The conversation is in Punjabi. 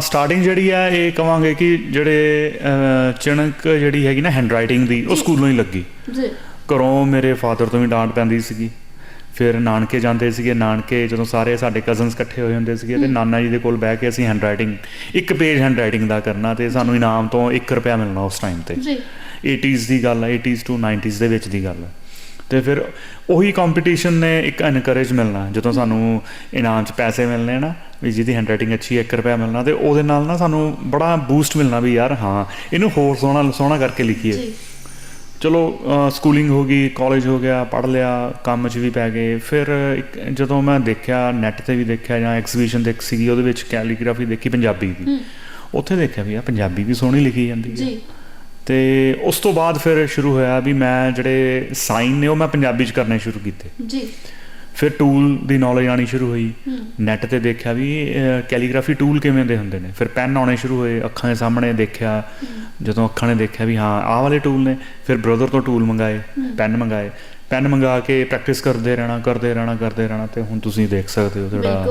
ਸਟਾਰਟਿੰਗ ਜਿਹੜੀ ਆ ਇਹ ਕਵਾਂਗੇ ਕਿ ਜਿਹੜੇ ਚਿਣਕ ਜਿਹੜੀ ਹੈਗੀ ਨਾ ਹੈਂਡਰਾਈਟਿੰਗ ਦੀ ਉਹ ਸਕੂਲੋਂ ਹੀ ਲੱਗੀ। ਜੀ। ਘਰੋਂ ਮੇਰੇ ਫਾਦਰ ਤੋਂ ਵੀ ਡਾਂਟ ਪੈਂਦੀ ਸੀਗੀ। ਫਿਰ ਨਾਨਕੇ ਜਾਂਦੇ ਸੀਗੇ ਨਾਨਕੇ ਜਦੋਂ ਸਾਰੇ ਸਾਡੇ ਕਜ਼ਨਸ ਇਕੱਠੇ ਹੋਏ ਹੁੰਦੇ ਸੀਗੇ ਤੇ ਨਾਨਾ ਜੀ ਦੇ ਕੋਲ ਬਹਿ ਕੇ ਅਸੀਂ ਹੈਂਡਰਾਈਟਿੰਗ ਇੱਕ ਪੇਜ ਹੈਂਡਰਾਈਟਿੰਗ ਦਾ ਕਰਨਾ ਤੇ ਸਾਨੂੰ ਇਨਾਮ ਤੋਂ 1 ਰੁਪਿਆ ਮਿਲਣਾ ਉਸ ਟਾਈਮ ਤੇ। ਜੀ। 80s ਦੀ ਗੱਲ ਹੈ 80s ਟੂ 90s ਦੇ ਵਿੱਚ ਦੀ ਗੱਲ ਹੈ ਤੇ ਫਿਰ ਉਹੀ ਕੰਪੀਟੀਸ਼ਨ ਨੇ ਇੱਕ ਐਨਕਰੇਜ ਮਿਲਣਾ ਜਦੋਂ ਸਾਨੂੰ ਇਨਾਮ 'ਚ ਪੈਸੇ ਮਿਲਨੇ ਨਾ ਵੀ ਜਿਹਦੀ ਹੈਂਡਰਾਈਟਿੰਗ ਅੱਛੀ ਹੈ 1 ਰੁਪਿਆ ਮਿਲਣਾ ਤੇ ਉਹਦੇ ਨਾਲ ਨਾ ਸਾਨੂੰ ਬੜਾ ਬੂਸਟ ਮਿਲਣਾ ਵੀ ਯਾਰ ਹਾਂ ਇਹਨੂੰ ਹੋਰ ਸੋਹਣਾ ਸੋਹਣਾ ਕਰਕੇ ਲਿਖੀਏ। ਚਲੋ ਸਕੂਲਿੰਗ ਹੋ ਗਈ ਕਾਲਜ ਹੋ ਗਿਆ ਪੜ੍ਹ ਲਿਆ ਕੰਮ 'ਚ ਵੀ ਪੈ ਗਏ ਫਿਰ ਜਦੋਂ ਮੈਂ ਦੇਖਿਆ ਨੈਟ ਤੇ ਵੀ ਦੇਖਿਆ ਜਾਂ ਐਗਜ਼ੀਬਿਸ਼ਨ ਦੇਖ ਸੀਗੀ ਉਹਦੇ ਵਿੱਚ ਕੈਲੀਗ੍ਰਾਫੀ ਦੇਖੀ ਪੰਜਾਬੀ ਦੀ। ਉੱਥੇ ਦੇਖਿਆ ਵੀ ਆ ਪੰਜਾਬੀ ਵੀ ਸੋਹਣੀ ਲਿਖੀ ਜਾਂਦੀ ਹੈ। ਜੀ। ਤੇ ਉਸ ਤੋਂ ਬਾਅਦ ਫਿਰ ਸ਼ੁਰੂ ਹੋਇਆ ਵੀ ਮੈਂ ਜਿਹੜੇ ਸਾਈਨ ਨੇ ਉਹ ਮੈਂ ਪੰਜਾਬੀ 'ਚ ਕਰਨੇ ਸ਼ੁਰੂ ਕੀਤੇ। ਜੀ। ਫਿਰ ਟੂਲ ਦੀ ਨੌਲੇਜ ਆਣੀ ਸ਼ੁਰੂ ਹੋਈ। ਨੈਟ ਤੇ ਦੇਖਿਆ ਵੀ ਕੈਲੀਗ੍ਰਾਫੀ ਟੂਲ ਕਿਵੇਂ ਦੇ ਹੁੰਦੇ ਨੇ। ਫਿਰ ਪੈਨ ਆਉਣੇ ਸ਼ੁਰੂ ਹੋਏ ਅੱਖਾਂ ਦੇ ਸਾਹਮਣੇ ਦੇਖਿਆ। ਜਦੋਂ ਅੱਖਾਂ ਨੇ ਦੇਖਿਆ ਵੀ ਹਾਂ ਆਹ ਵਾਲੇ ਟੂਲ ਨੇ ਫਿਰ ਬ੍ਰਦਰ ਤੋਂ ਟੂਲ ਮੰਗਾਏ ਪੈਨ ਮੰਗਾਏ। ਪੈਨ ਮੰਗਾ ਕੇ ਪ੍ਰੈਕਟਿਸ ਕਰਦੇ ਰਹਿਣਾ ਕਰਦੇ ਰਹਿਣਾ ਕਰਦੇ ਰਹਿਣਾ ਤੇ ਹੁਣ ਤੁਸੀਂ ਦੇਖ ਸਕਦੇ ਹੋ ਜਿਹੜਾ